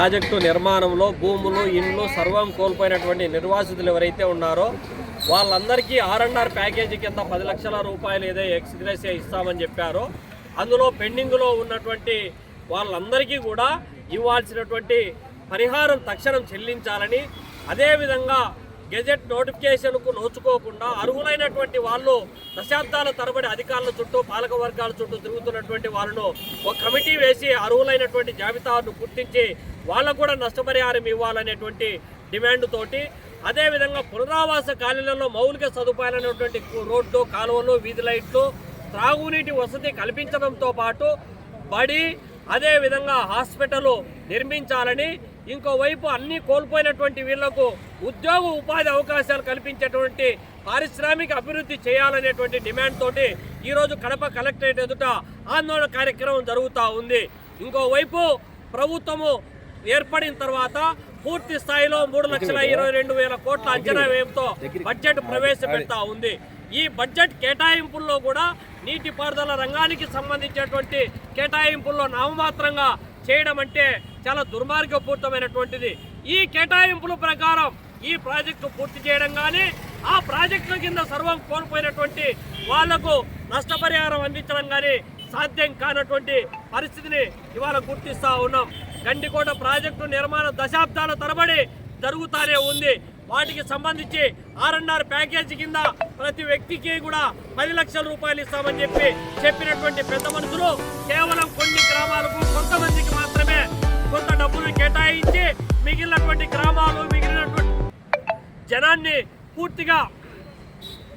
Project నిర్మాణంలో భూములు ఇండ్లు సర్వం కోల్పోయినటువంటి నిర్వాసితులు ఎవరైతే ఉన్నారో వాళ్ళందరికీ ఆర్ఎన్ఆర్ ప్యాకేజీ కింద పది లక్షల రూపాయలు ఏదో ఎక్స్గ్రెసియా ఇస్తామని చెప్పారో. అందులో పెండింగ్లో ఉన్నటువంటి వాళ్ళందరికీ కూడా ఇవ్వాల్సినటువంటి పరిహారం తక్షణం చెల్లించాలని అదేవిధంగా గెజెట్ నోటిఫికేషన్కు నోచుకోకుండా అర్హులైనటువంటి వాళ్ళు దశాబ్దాల తరబడి అధికారుల చుట్టూ పాలక వర్గాల చుట్టూ తిరుగుతున్నటువంటి వాళ్ళను ఒక కమిటీ వేసి అర్హులైనటువంటి జాబితాను గుర్తించి వాళ్ళకు కూడా నష్టపరిహారం ఇవ్వాలనేటువంటి డిమాండ్ తోటి అదేవిధంగా పునరావాస కాలనీలలో మౌలిక సదుపాయాలైనటువంటి రోడ్లు కాలువలు వీధి లైట్లు త్రాగునీటి వసతి కల్పించడంతో పాటు బడి అదేవిధంగా హాస్పిటల్ నిర్మించాలని ఇంకోవైపు అన్నీ కోల్పోయినటువంటి వీళ్ళకు ఉద్యోగ ఉపాధి అవకాశాలు కల్పించేటువంటి పారిశ్రామిక అభివృద్ధి చేయాలనేటువంటి డిమాండ్ తోటి ఈరోజు కడప కలెక్టరేట్ ఎదుట ఆందోళన కార్యక్రమం జరుగుతూ ఉంది. ఇంకోవైపు ప్రభుత్వము ఏర్పడిన తర్వాత పూర్తి స్థాయిలో మూడు లక్షల ఇరవై రెండు వేల కోట్ల అంచనా వ్యయంతో బడ్జెట్ ప్రవేశపెడతా ఉంది. ఈ బడ్జెట్ కేటాయింపుల్లో కూడా నీటిపారుదల రంగానికి సంబంధించినటువంటి కేటాయింపుల్లో నామమాత్రంగా చేయడం అంటే చాలా దుర్మార్గపూరితమైనటువంటిది. ఈ కేటాయింపుల ప్రకారం ఈ ప్రాజెక్టు పూర్తి చేయడం కానీ ఆ ప్రాజెక్టుల కింద సర్వం కోల్పోయినటువంటి వాళ్ళకు నష్టపరిహారం అందించడం కానీ సాధ్యం కానటువంటి పరిస్థితిని ఇవాళ గుర్తిస్తా ఉన్నాం. గండికోట ప్రాజెక్టు నిర్మాణ దశాబ్దాల తరబడి జరుగుతానే ఉంది. వాటికి సంబంధించి ఆర్ఎన్ఆర్ ప్యాకేజీ కింద ప్రతి వ్యక్తికి కూడా పది లక్షల రూపాయలు ఇస్తామని చెప్పి చెప్పినటువంటి పెద్ద మనుషులు కేవలం కొన్ని గ్రామాలకు కొంతమందికి మాత్రమే కొంత డబ్బులు కేటాయించి మిగిలినటువంటి గ్రామాలు మిగిలినటువంటి జనాన్ని పూర్తిగా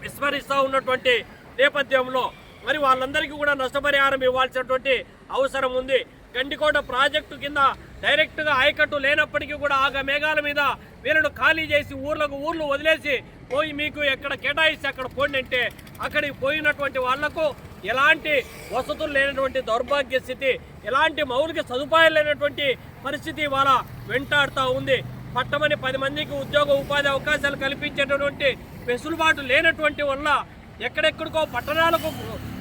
విస్మరిస్తూ ఉన్నటువంటి నేపథ్యంలో మరి వాళ్ళందరికీ కూడా నష్టపరిహారం ఇవ్వాల్సినటువంటి అవసరం ఉంది. గండికోట ప్రాజెక్టు కింద డైరెక్ట్గా ఆయకట్టు లేనప్పటికీ కూడా ఆగ మేఘాల మీద వీళ్ళను ఖాళీ చేసి ఊర్లకు ఊర్లు వదిలేసి పోయి మీకు ఎక్కడ కేటాయిస్తే అక్కడ పోండి అంటే అక్కడికి పోయినటువంటి వాళ్ళకు ఎలాంటి వసతులు లేనటువంటి దౌర్భాగ్య స్థితి ఎలాంటి మౌలిక సదుపాయాలు లేనటువంటి పరిస్థితి ఇవాళ వెంటాడుతూ ఉంది. పట్టమని పది మందికి ఉద్యోగ ఉపాధి అవకాశాలు కల్పించేటటువంటి వెసులుబాటు లేనటువంటి వల్ల ఎక్కడెక్కడికో పట్టణాలకు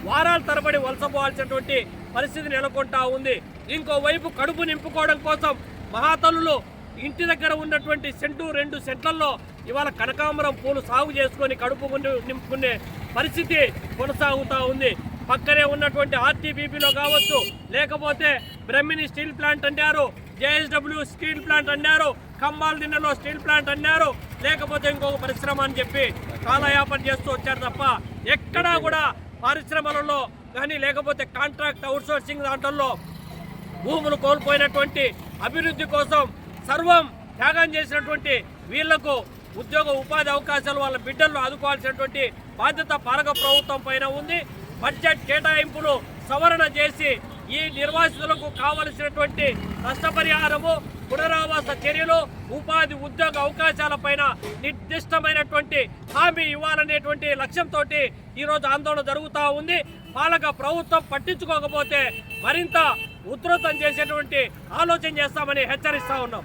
వారాల తరబడి వలసపోవాల్సినటువంటి పరిస్థితి నెలకొంటా ఉంది. ఇంకోవైపు కడుపు నింపుకోవడం కోసం మహాతల్లులు ఇంటి దగ్గర ఉన్నటువంటి సెంటు రెండు సెంట్లలో ఇవాళ కనకాంబరం పూలు సాగు చేసుకొని కడుపు నింపుకునే పరిస్థితి కొనసాగుతూ ఉంది. పక్కనే ఉన్నటువంటి ఆర్టీబీపీలో కావచ్చు లేకపోతే బ్రహ్మిని స్టీల్ ప్లాంట్ అన్నారు జేఎస్డబ్ల్యూ స్టీల్ ప్లాంట్ అన్నారు కంబాల్ దిన్నెలో స్టీల్ ప్లాంట్ అన్నారు లేకపోతే ఇంకొక పరిశ్రమ అని చెప్పి కాలయాపన చేస్తూ వచ్చారు తప్ప ఎక్కడా కూడా పరిశ్రమలలో కానీ లేకపోతే కాంట్రాక్ట్ అవుట్సోర్సింగ్ దాంట్లో భూములు కోల్పోయినటువంటి అభివృద్ధి కోసం సర్వం త్యాగం చేసినటువంటి వీళ్ళకు ఉద్యోగ ఉపాధి అవకాశాలు వాళ్ళ బిడ్డలను ఆదుకోవాల్సినటువంటి బాధ్యత పాలక ప్రభుత్వం పైన ఉంది. బడ్జెట్ కేటాయింపులు సవరణ చేసి ఈ నిర్వాసితులకు కావలసినటువంటి నష్టపరిహారము పునరావాస చర్యలు ఉపాధి ఉద్యోగ అవకాశాలపైన నిర్దిష్టమైనటువంటి హామీ ఇవ్వాలనేటువంటి లక్ష్యంతో ఈరోజు ఆందోళన జరుగుతూ ఉంది. పాలక ప్రభుత్వం పట్టించుకోకపోతే మరింత ఉధృతం చేసేటువంటి ఆలోచన చేస్తామని హెచ్చరిస్తా ఉన్నాం.